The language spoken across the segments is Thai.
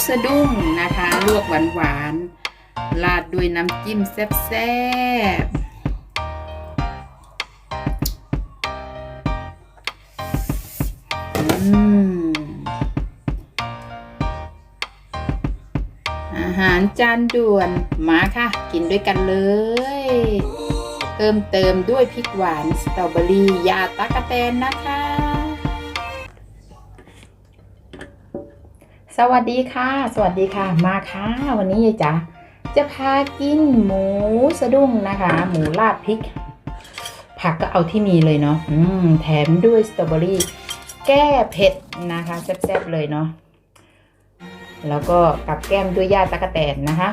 มูสะดุ้งนะคะ ลวกหวานๆราดด้วยน้ำจิ้มแซ่บๆอืมอาหารจานด่วนมาค่ะ กินด้วยกันเลย เพิ่มเติมด้วยพริกหวานสตรอเบอรี่ยาตะกะแตนนะคะ สวัสดีค่ะ สวัสดีค่ะ มาค่ะ วันนี้ยายจ๋าจะพากินหมูสะดุ้งนะคะ หมูราดพริก ผักก็เอาที่มีเลยเนาะอืมแถมด้วยสตรอเบอรี่ แก้เผ็ดนะคะแซ่บๆเลยเนาะแล้วก็กับแก้มด้วยย่าตะกะแตนนะคะ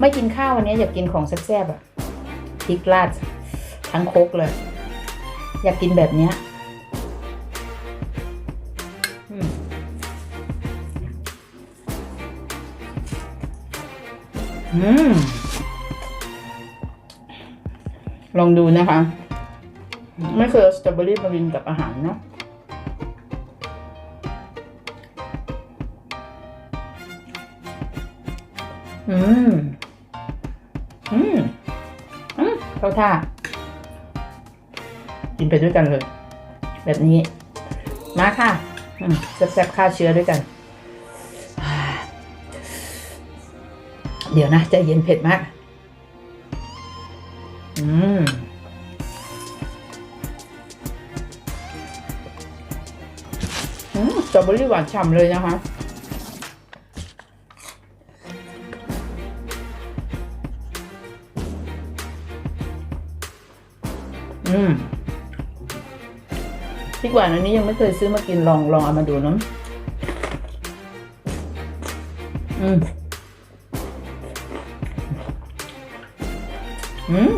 ไม่กินข้าววันนี้อยากกินของแซ่บๆอะพริกราดทั้งโคกเลย อยากกินแบบเนี้ย อืม ลองดูนะคะ ไม่เคยสตรอเบอรี่มากินกับอาหารเนาะอืม อืม อืมเข้าท่า กินไปด้วยกันเลย แบบนี้ มาค่ะแซ่บๆฆ่าเชื้อด้วยกัน เดี๋ยวนะใจเย็นเผ็ดมาก อืม อืมสตรอเบอรี่หวานฉ่ำเลยนะคะอืมพริกหวานอันนี้ยังไม่เคยซื้อมากินลองลองเอามาดูเนาะอืม อืม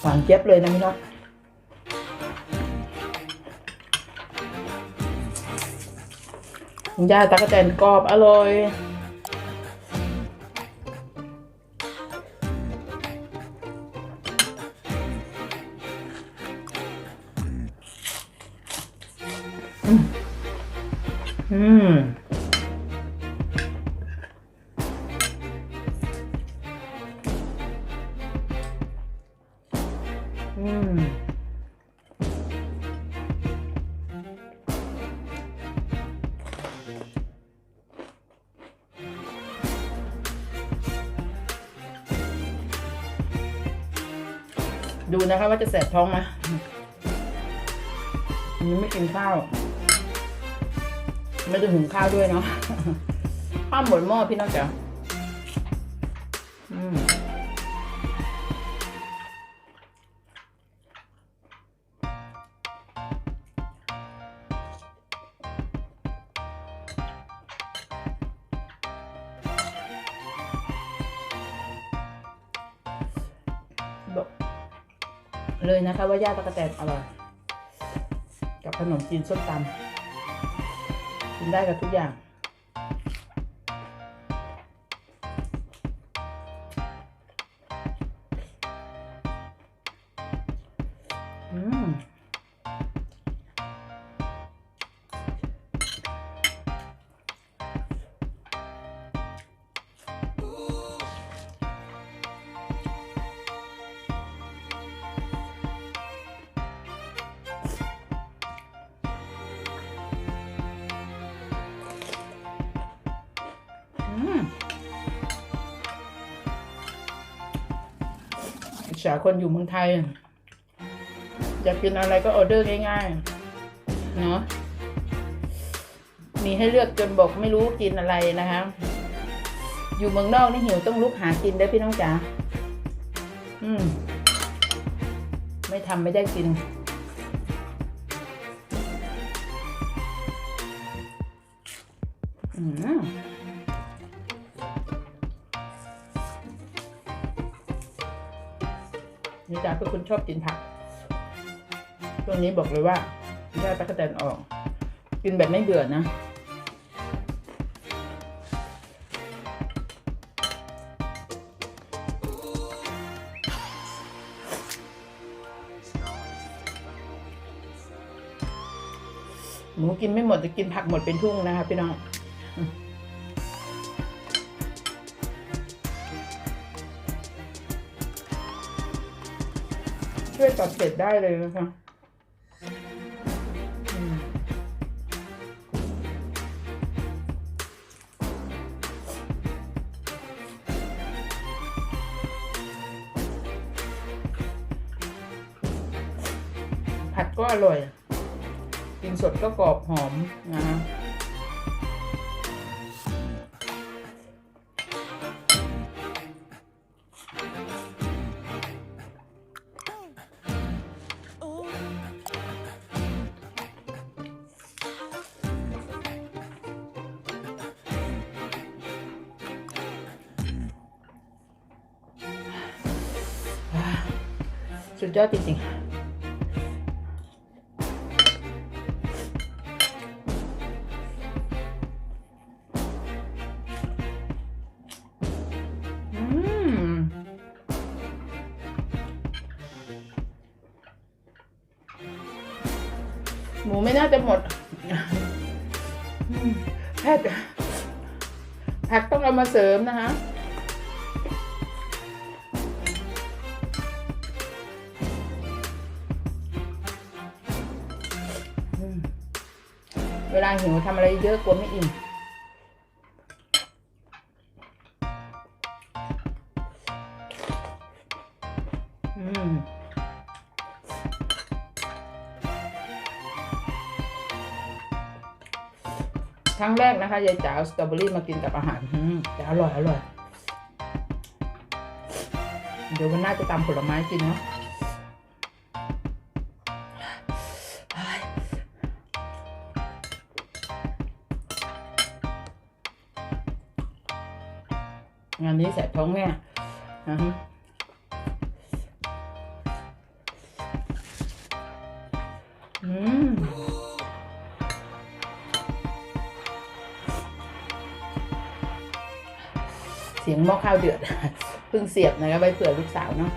หวานเจี๊ยบเลยนะพี่น้องย่าตะกะแตนกรอบอร่อยอืม ดูนะคะว่าจะแสบท้องไหมอันนี้ไม่กินข้าว ไม่ได้หุงข้าวด้วยเนาะข้าวหมดหม้อพี่น้องจ๋าอืม เลยนะคะ ว่าย่าตะกะแตนอร่อย กับขนมจีนส้มตำกินได้กับทุกอย่าง อิจฉาคนอยู่เมืองไทย อยากกินอะไรก็ออเดอร์ง่ายๆ เนาะมีให้เลือกจนบอกไม่รู้กินอะไรนะคะ อยู่เมืองนอกนี่หิวต้องลุกหากินได้พี่น้องจ๋า อืม ไม่ทำไม่ได้กิน นี่จ้าเป็นคนชอบกินผักช่วงนี้บอกเลยว่าได้ตะกะแตนออก กินแบบไม่เบื่อนะหมูกินไม่หมดจะกินผักหมดเป็นทุ่งนะคะพี่น้อง ตัดเผ็ดได้เลยนะคะอืมผัดก็อร่อย กินสดก็กรอบหอมนะคะ สุดยอดจริงๆอืมหมูไม่น่าจะหมดอืมแพทย์ผักต้องเอามาเสริมนะคะ วลาหิวทำอะไรเยอะกลัวไม่อิ่มครั้งแรกนะคะยายจ๋าสตรอเบอรี่มากินกับอาหารอืมแต่อร่อยอร่อย เดี๋ยววันหน้าจะตำผลไม้กินเนาะ งานนี้แสบท้องแน่นะฮะอืมเสียงหม้อข้าวเดือดเพิ่งเสียบนะครับไว้เผื่อลูกสาวเนาะ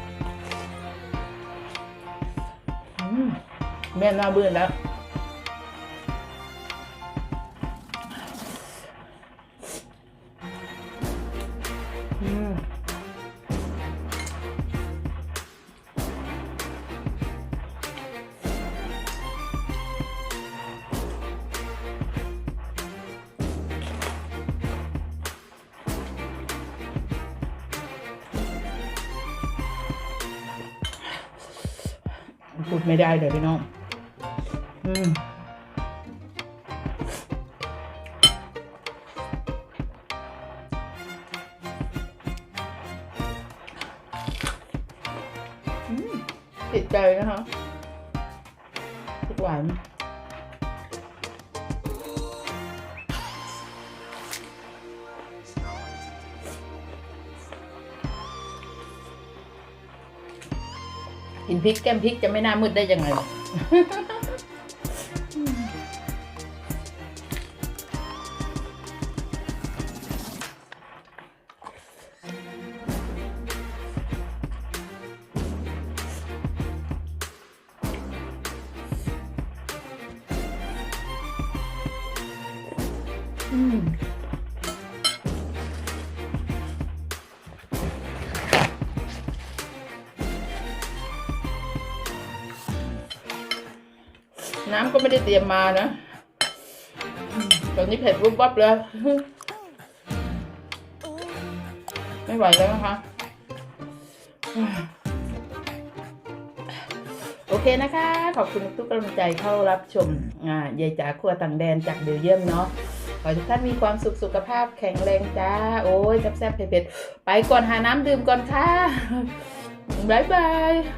อืมแม่น่าเบื่อแล้ว พูดไม่ได้เลยพี่น้อง อืมติดใจนะคะทุกหวาน กินพริกแก้มพริกจะไม่น่ามืดได้ยังไง น้ำก็ไม่ได้เตรียมมานะ ตอนนี้เผ็ดวุบวับเลย ไม่ไหวแล้วนะคะ โอเคนะคะ ขอบคุณทุกกำลังใจเข้ารับชมอ่ายายจ๋าครัวต่างแดนจากเบลเยียมเนาะขอให้ทุกท่านมีความสุขสุขภาพแข็งแรงจ้า โอ้ยแซ่บๆเผ็ดๆ ไปก่อนหาน้ำดื่มก่อนค่ะ บ๊ายบาย